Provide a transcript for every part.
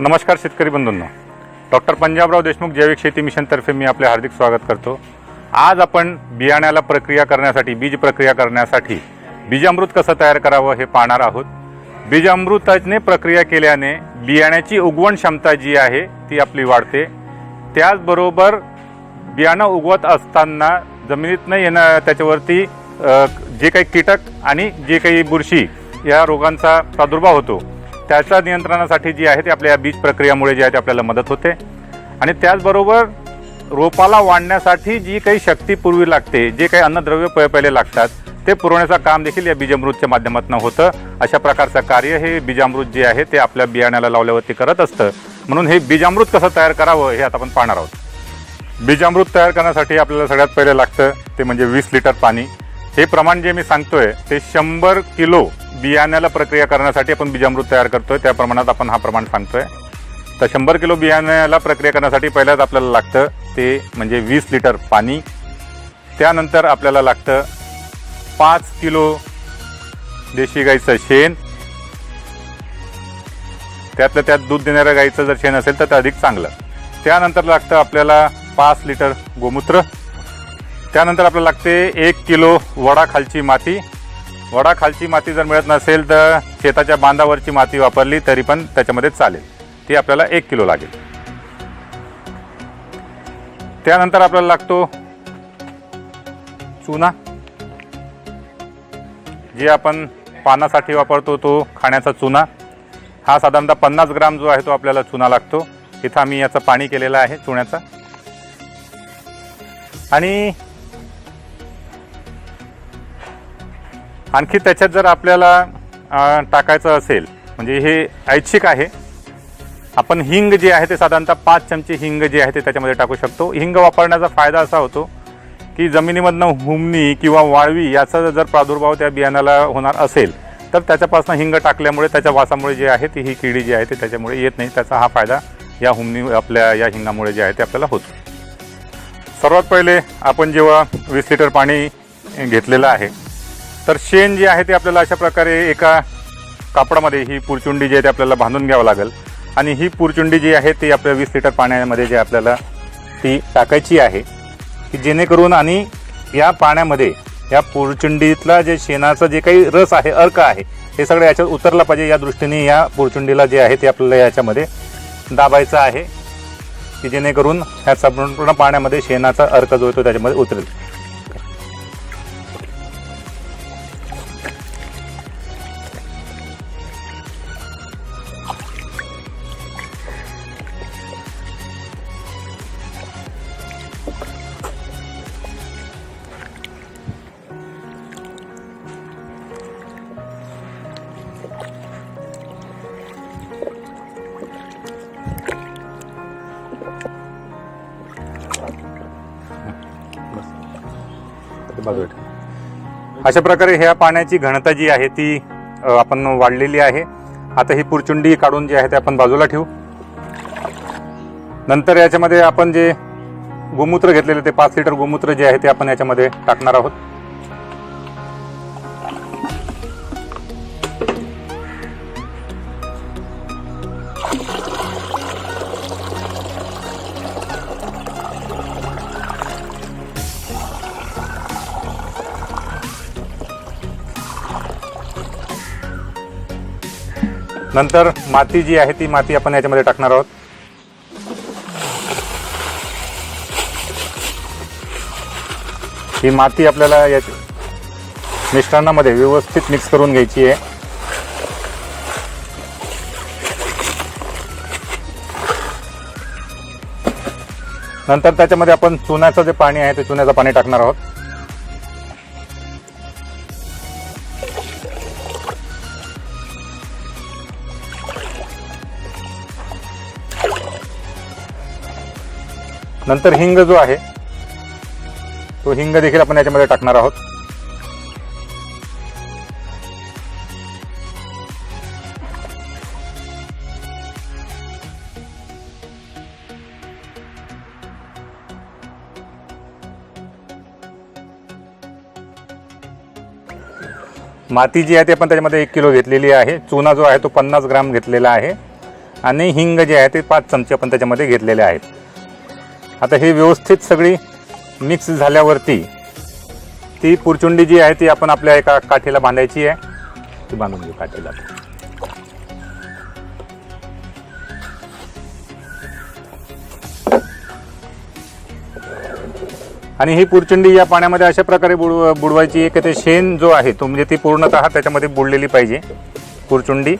नमस्कार शेतकरी बंधूंनो. डॉक्टर पंजाबराव देशमुख जैविक शेती मिशनतर्फे मी आपले हार्दिक स्वागत करतो. आज आपण बियाण्याला प्रक्रिया करण्यासाठी बीज प्रक्रिया करण्यासाठी बीजामृत कसं तयार करावं हे पाहणार आहोत. बीजामृताने प्रक्रिया केल्याने बियाण्याची उगवण क्षमता जी आहे ती आपली वाढते. त्याचबरोबर बियाणं उगवत असताना जमिनीतनं येणं त्याच्यावरती जे काही कीटक आणि जे काही बुरशी या रोगांचा प्रादुर्भाव होतो त्याच्या नियंत्रणासाठी जी आहे ते आपल्या या बीज प्रक्रियामुळे जी आहे ते आपल्याला मदत होते. आणि त्याचबरोबर रोपाला वाढण्यासाठी जी काही शक्ती पूर्वी लागते जे काही अन्नद्रव्य प- पहिले लागतात ते पुरवण्याचं काम देखील या बीजामृतच्या माध्यमातून होतं. अशा प्रकारचं कार्य हे बीजामृत जे आहे ते आपल्या बियाण्याला लावल्यावरती करत असतं. म्हणून हे बीजामृत कसं तयार करावं हे आता आपण पाहणार आहोत. बीजामृत तयार करण्यासाठी आपल्याला सगळ्यात पहिले लागतं ते म्हणजे वीस लिटर पाणी. हे प्रमाण जे मी सांगतोय ते शंभर किलो बियाण्याला प्रक्रिया करण्यासाठी आपण बीजामृत तयार करतोय. त्या प्रमाणात आपण हा प्रमाण सांगतोय. तर शंभर किलो बियाण्याला प्रक्रिया करण्यासाठी पहिल्याच आपल्याला लागतं ते म्हणजे वीस लिटर पाणी. त्यानंतर आपल्याला लागतं पाच किलो देशी गाईचं शेण. त्यातलं त्यात दूध देणाऱ्या गाईचं जर शेण असेल तर ते अधिक चांगलं. त्यानंतर लागतं आपल्याला पाच लिटर गोमूत्र. त्यानंतर आपल्याला लागते एक किलो वडाखालची माती. वडाखालची माती जर मिळत नसेल तर शेताच्या बांधावरची माती वापरली तरी पण त्याच्यामध्ये चालेल. ती आपल्याला एक किलो लागेल. त्यानंतर आपल्याला लागतो चुना. जे आपण पानासाठी वापरतो तो खाण्याचा चुना. हा साधारणतः पन्नास ग्राम जो आहे तो आपल्याला चुना लागतो. इथं आम्ही याचं पाणी केलेलं आहे चुन्याचं आणि आणखी त्याच्यात जर आपल्याला टाकायचं असेल म्हणजे हे ऐच्छिक आहे आपण हिंग जे आहे ते साधारणतः पाच चमचे हिंग जे आहे ते त्याच्यामध्ये टाकू शकतो. हिंग वापरण्याचा फायदा असा होतो की जमिनीमधनं हुमणी किंवा वाळवी याचा जर प्रादुर्भाव त्या बियाण्याला होणार असेल तर त्याच्यापासून हिंग टाकल्यामुळे त्याच्या वासामुळे जे आहे ती ही किडी जी आहे ते त्याच्यामुळे येत नाही. त्याचा हा फायदा या हुमणी आपल्या या हिंगामुळे जे आहे ते आपल्याला होतो. सर्वात पहिले आपण जेव्हा वीस लिटर पाणी घेतलेलं आहे तर शेण जे आहे ते आपल्याला अशा प्रकारे एका कापडामध्ये ही पुरचुंडी जी आहे ते आपल्याला बांधून घ्यावं लागेल. आणि ही पुरचुंडी जी आहे ती आपल्या वीस लिटर पाण्यामध्ये जे आपल्याला ती टाकायची आहे. की जेणेकरून आणि या पाण्यामध्ये या पुरचुंडीतला जे शेणाचा जे काही रस आहे अर्क आहे हे सगळं याच्यात उतरलं पाहिजे. या दृष्टीने या पुरचुंडीला जे आहे ते आपल्याला याच्यामध्ये दाबायचं आहे. की जेणेकरून ह्या संपूर्ण पाण्यामध्ये शेणाचा अर्क जो आहे तो त्याच्यामध्ये उतरेल. बाजूला अशा प्रकारे ह्या पाण्याची घनता जी आहे ती आपण वाढलेली आहे. आता ही पुरचुंडी काढून जी आहे ते आपण बाजूला ठेवू. नंतर याच्यामध्ये आपण जे गोमूत्र घेतलेले ते पाच लिटर गोमूत्र जे आहे ते आपण याच्यामध्ये टाकणार आहोत. नंतर माती जी आहे ती माती आपण याच्यामध्ये टाकणार आहोत. ही माती आपल्याला या मिश्रणामध्ये व्यवस्थित मिक्स करून घ्यायची आहे. नंतर त्याच्यामध्ये आपण चुन्याचं जे पाणी आहे ते चुन्याचं पाणी टाकणार आहोत. नंतर हिंग जो आहे तो हिंग देखील आपण याच्यामध्ये टाकणार आहोत. माती जी आहे ते आपण त्याच्यामध्ये एक किलो घेतलेली आहे. चुना जो आहे तो पन्नास ग्राम घेतलेला आहे. आणि हिंग जे आहे ते पाच चमचे आपण त्याच्यामध्ये घेतलेले आहेत. आता ही व्यवस्थित सगळी मिक्स झाल्यावरती ती पुरचुंडी जी आहे ती आपण आपल्या एका काठीला बांधायची आहे. ती बांधून घेऊ काठीला. आणि ही पुरचुंडी या पाण्यामध्ये अशा प्रकारे बुडव बुडवायची आहे की ते शेण जो आहे तो म्हणजे ती पूर्णतः त्याच्यामध्ये बुडलेली पाहिजे. पुरचुंडी.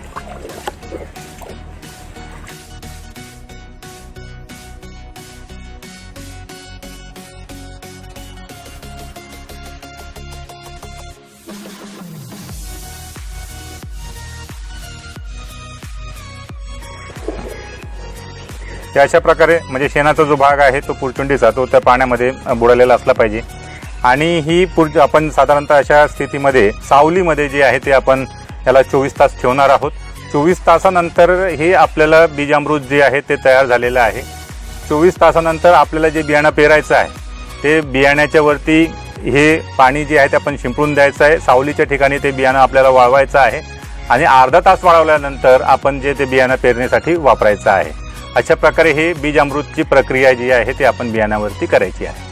ते अशा प्रकारे म्हणजे शेणाचा जो भाग आहे तो पुरचुंडीचा तो त्या पाण्यामध्ये बुडालेला असला पाहिजे. आणि ही पुर आपण साधारणतः अशा स्थितीमध्ये सावलीमध्ये जे आहे ते आपण याला चोवीस तास ठेवणार आहोत. चोवीस तासानंतर हे आपल्याला बीजामृत जे आहे ते तयार झालेलं आहे. चोवीस तासानंतर आपल्याला जे बियाणं पेरायचं आहे ते बियाण्याच्या वरती हे पाणी जे आहे ते आपण शिंपडून द्यायचं आहे. सावलीच्या ठिकाणी ते बियाणं आपल्याला वाळवायचं आहे. आणि अर्धा तास वाळवल्यानंतर आपण जे ते बियाणं पेरणीसाठी वापरायचं आहे. अशा प्रकारे हे बीज अमृतची प्रक्रिया जी आहे ते आपण बियाण्यावरती करायची आहे.